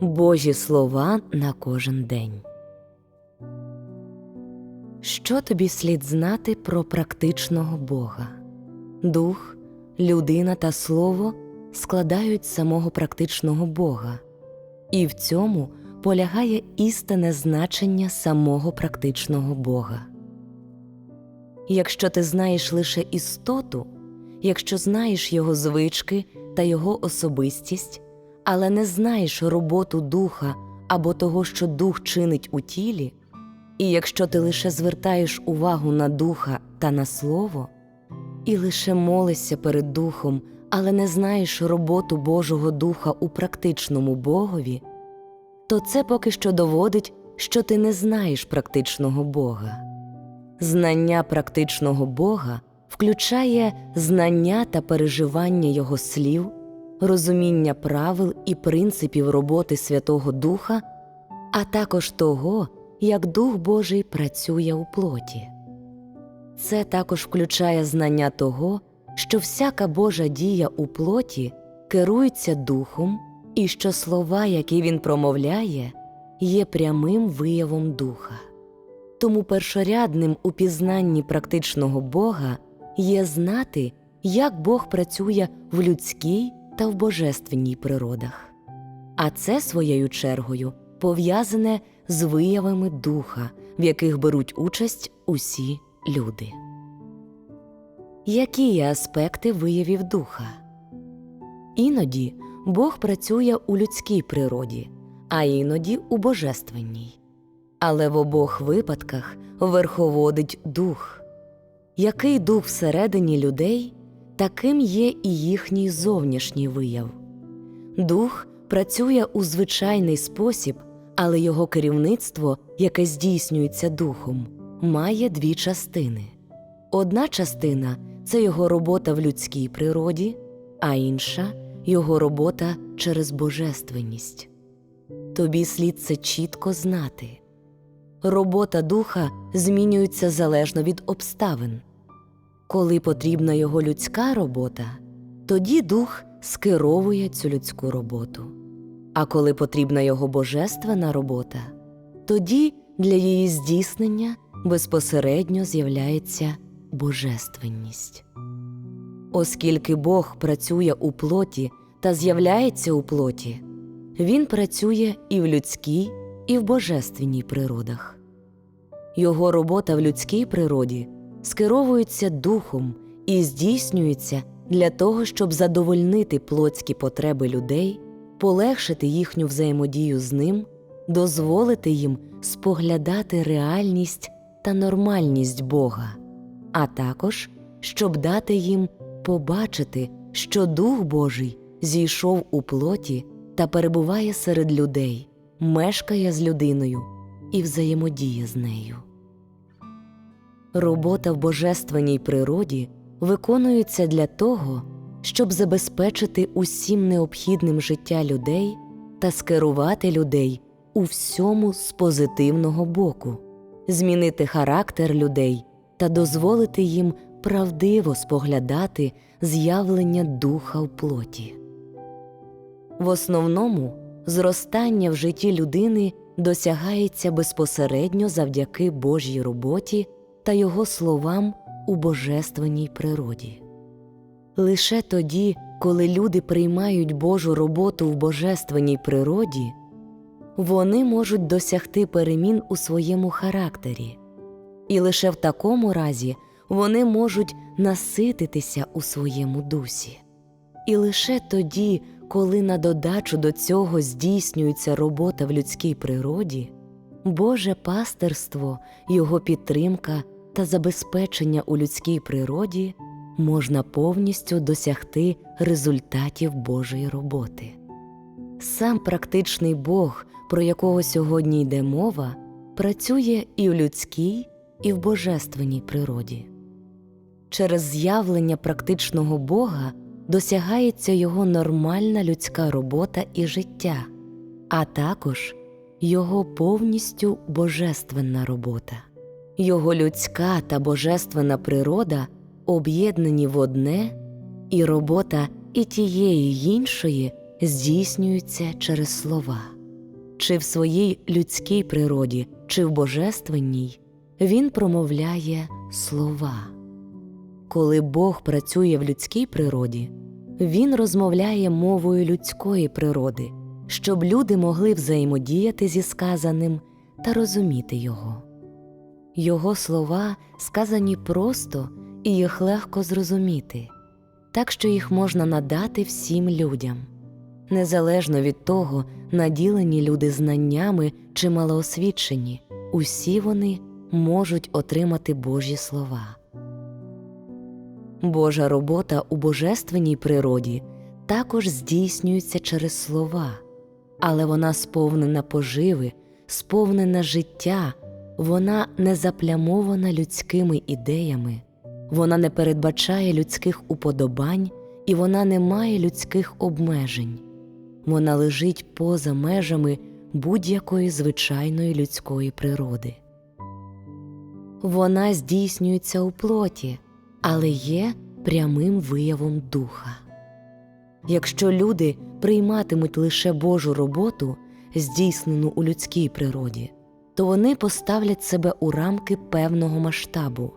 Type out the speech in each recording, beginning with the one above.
Божі слова на кожен день. Що тобі слід знати про практичного Бога? Дух, людина та слово складають самого практичного Бога, і в цьому полягає істинне значення самого практичного Бога. Якщо ти знаєш лише істоту, якщо знаєш його звички та його особистість, але не знаєш роботу духа або того, що дух чинить у тілі, і якщо ти лише звертаєш увагу на духа та на слово, і лише молишся перед духом, але не знаєш роботу Божого Духа у практичному Богові, то це поки що доводить, що ти не знаєш практичного Бога. Знання практичного Бога включає знання та переживання Його слів, розуміння правил і принципів роботи Святого Духа, а також того, як Дух Божий працює у плоті. Це також включає знання того, що всяка Божа дія у плоті керується Духом, і що слова, які він промовляє, є прямим виявом Духа. Тому першорядним у пізнанні практичного Бога є знати, як Бог працює в людській та в божественній природах. А це своєю чергою пов'язане з виявами духа, в яких беруть участь усі люди. Які є аспекти виявів духа? Іноді Бог працює у людській природі, а іноді у божественній. Але в обох випадках верховодить дух. Який дух всередині людей, таким є і їхній зовнішній вияв. Дух працює у звичайний спосіб, але його керівництво, яке здійснюється духом, має дві частини. Одна частина це його робота в людській природі, а інша його робота через божественність. Тобі слід це чітко знати. Робота духа змінюється залежно від обставин. Коли потрібна його людська робота, тоді дух скеровує цю людську роботу. А коли потрібна його божественна робота, тоді для її здійснення безпосередньо з'являється божественність. Оскільки Бог працює у плоті та з'являється у плоті, Він працює і в людській, і в божественній природах. Його робота в людській природі скеровується духом і здійснюється для того, щоб задовольнити плотські потреби людей, полегшити їхню взаємодію з ним, дозволити їм споглядати реальність та нормальність Бога, а також щоб дати їм побачити, що Дух Божий зійшов у плоті та перебуває серед людей, мешкає з людиною і взаємодіє з нею. Робота в божественній природі виконується для того, щоб забезпечити усім необхідним життя людей та скерувати людей у всьому з позитивного боку, змінити характер людей та дозволити їм правдиво споглядати з'явлення духа в плоті. В основному зростання в житті людини досягається безпосередньо завдяки Божій роботі та його словам у божественній природі. Лише тоді, коли люди приймають Божу роботу в божественній природі, вони можуть досягти перемін у своєму характері, і лише в такому разі вони можуть насититися у своєму дусі. І лише тоді, коли на додачу до цього здійснюється робота в людській природі, Боже пастирство, Його підтримка та забезпечення у людській природі можна повністю досягти результатів Божої роботи. Сам практичний Бог, про якого сьогодні йде мова, працює і в людській, і в божественній природі. Через з'явлення практичного Бога досягається його нормальна людська робота і життя, а також його повністю божественна робота. Його людська та божественна природа об'єднані в одне, і робота і тієї й іншої здійснюється через слова. чи в своїй людській природі, чи в божественній, він промовляє слова. Коли Бог працює в людській природі, він розмовляє мовою людської природи, щоб люди могли взаємодіяти зі сказаним та розуміти його. Його слова сказані просто і їх легко зрозуміти, так що їх можна надати всім людям. Незалежно від того, наділені люди знаннями чи малоосвічені, усі вони можуть отримати Божі слова. Божа робота у божественній природі також здійснюється через слова, але вона сповнена поживи, сповнена життя, вона не заплямована людськими ідеями, вона не передбачає людських уподобань і вона не має людських обмежень. Вона лежить поза межами будь-якої звичайної людської природи. Вона здійснюється у плоті, але є прямим виявом духа. Якщо люди прийматимуть лише Божу роботу, здійснену у людській природі, то вони поставлять себе у рамки певного масштабу,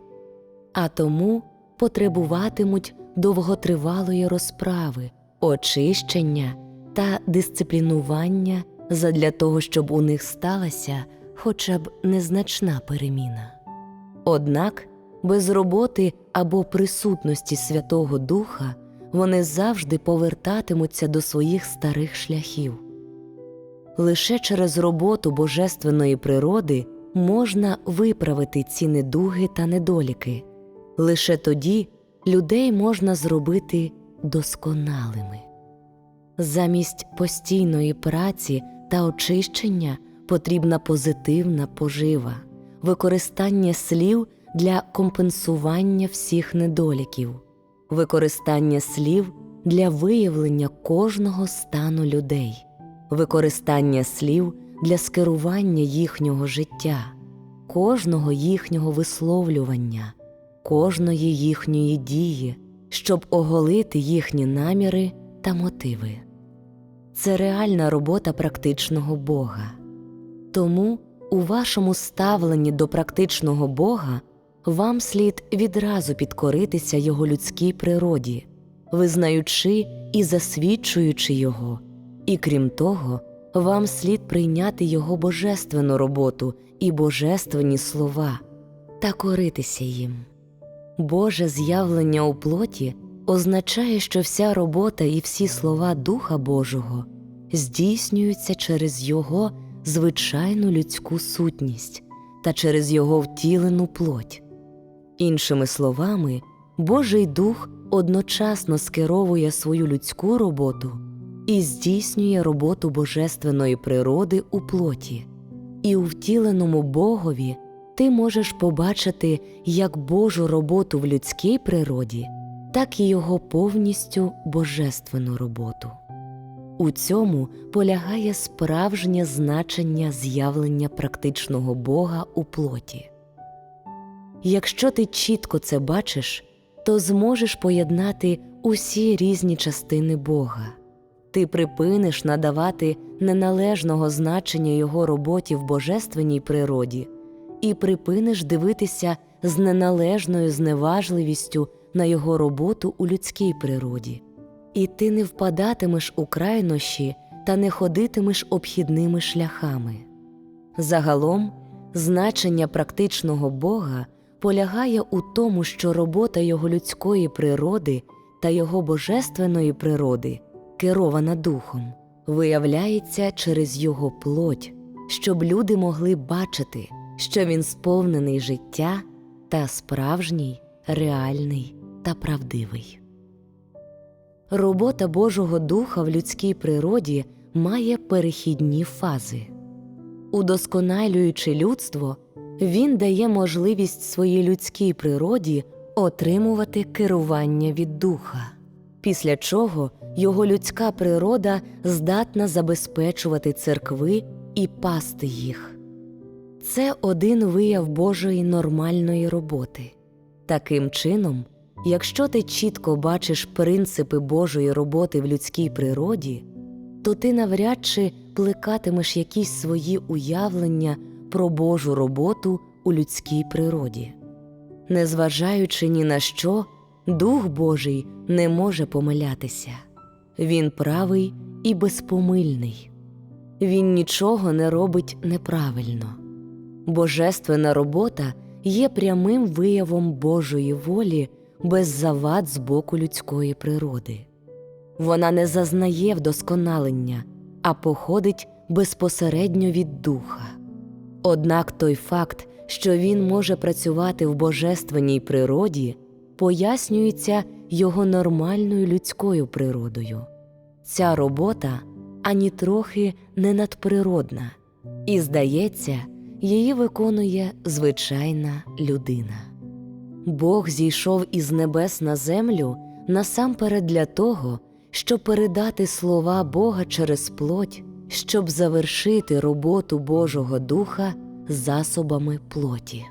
а тому потребуватимуть довготривалої розправи, очищення та дисциплінування задля того, щоб у них сталася хоча б незначна переміна. Однак без роботи або присутності Святого Духа вони завжди повертатимуться до своїх старих шляхів. Лише через роботу божественної природи можна виправити ці недуги та недоліки, лише тоді людей можна зробити досконалими. Замість постійної праці та очищення потрібна позитивна пожива, використання слів для компенсування всіх недоліків, використання слів для виявлення кожного стану людей, використання слів для скерування їхнього життя, кожного їхнього висловлювання, кожної їхньої дії, щоб оголити їхні наміри та мотиви. Це реальна робота практичного Бога. Тому у вашому ставленні до практичного Бога вам слід відразу підкоритися Його людській природі, визнаючи і засвідчуючи Його, і крім того, вам слід прийняти Його божественну роботу і божественні слова та коритися їм. Боже з'явлення у плоті означає, що вся робота і всі слова Духа Божого здійснюються через Його звичайну людську сутність та через Його втілену плоть. Іншими словами, Божий Дух одночасно скеровує свою людську роботу і здійснює роботу божественної природи у плоті, і у втіленому Богові ти можеш побачити як Божу роботу в людській природі, так і його повністю божественну роботу. У цьому полягає справжнє значення з'явлення практичного Бога у плоті. Якщо ти чітко це бачиш, то зможеш поєднати усі різні частини Бога. Ти припиниш надавати неналежного значення Його роботі в божественній природі і припиниш дивитися з неналежною зневажливістю на Його роботу у людській природі, і ти не впадатимеш у крайнощі та не ходитимеш обхідними шляхами. Загалом, значення практичного Бога полягає у тому, що робота його людської природи та його божественної природи, керована духом, виявляється через його плоть, щоб люди могли бачити, що він сповнений життя та справжній, реальний та правдивий. Робота Божого Духа в людській природі має перехідні фази. Удосконалюючи людство, він дає можливість своїй людській природі отримувати керування від духа, після чого його людська природа здатна забезпечувати церкви і пасти їх. Це один вияв Божої нормальної роботи. Таким чином, якщо ти чітко бачиш принципи Божої роботи в людській природі, то ти навряд чи плекатимеш якісь свої уявлення про Божу роботу у людській природі. Незважаючи ні на що, Дух Божий не може помилятися. Він правий і безпомильний. Він нічого не робить неправильно. Божественна робота є прямим виявом Божої волі без завад з боку людської природи. Вона не зазнає вдосконалення, а походить безпосередньо від духа. Однак той факт, що він може працювати в божественній природі, пояснюється його нормальною людською природою. Ця робота ані трохи не надприродна, і, здається, її виконує звичайна людина. Бог зійшов із небес на землю насамперед для того, щоб передати слова Бога через плоть, щоб завершити роботу Божого Духа засобами плоті.